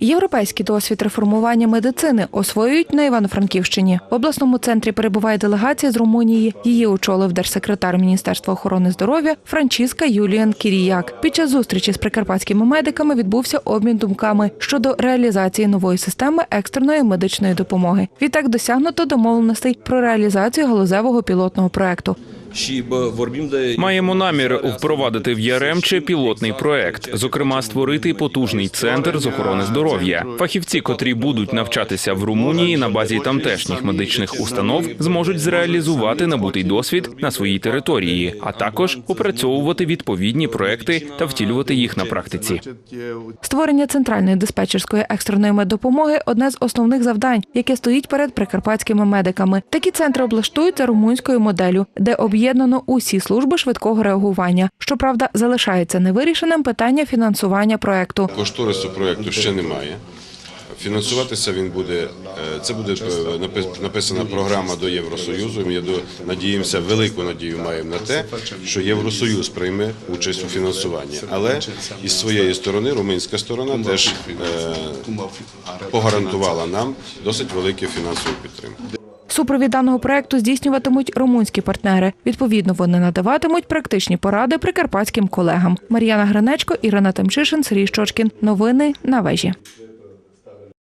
Європейський досвід реформування медицини освоюють на Івано-Франківщині. В обласному центрі перебуває делегація з Румунії. Її очолив держсекретар Міністерства охорони здоров'я Франчіска Юліан Кіріяк. Під час зустрічі з прикарпатськими медиками відбувся обмін думками щодо реалізації нової системи екстреної медичної допомоги. Відтак досягнуто домовленостей про реалізацію галузевого пілотного проекту. Маємо намір впровадити в Яремче пілотний проект, зокрема, створити потужний центр з охорони здоров'я. Фахівці, котрі будуть навчатися в Румунії на базі тамтешніх медичних установ, зможуть зреалізувати набутий досвід на своїй території, а також опрацьовувати відповідні проекти та втілювати їх на практиці. Створення центральної диспетчерської екстреної меддопомоги одне з основних завдань, яке стоїть перед прикарпатськими медиками. Такі центри облаштують за румунською моделлю, де об'єднано усі служби швидкого реагування. Щоправда, залишається невирішеним питання фінансування проекту. Кошторису проєкту ще немає. Фінансуватися він буде, е, це буде е, напис- написана програма до Євросоюзу. Ми надіємося, велику надію маємо на те, що Євросоюз прийме участь у фінансуванні. Але із своєї сторони румунська сторона теж е, погарантувала нам досить велику фінансову підтримку. Супровід даного проекту здійснюватимуть румунські партнери. Відповідно, вони надаватимуть практичні поради прикарпатським колегам. Мар'яна Гринечко, Ірина Тимчишин, Сергій Щочкін. Новини на вежі.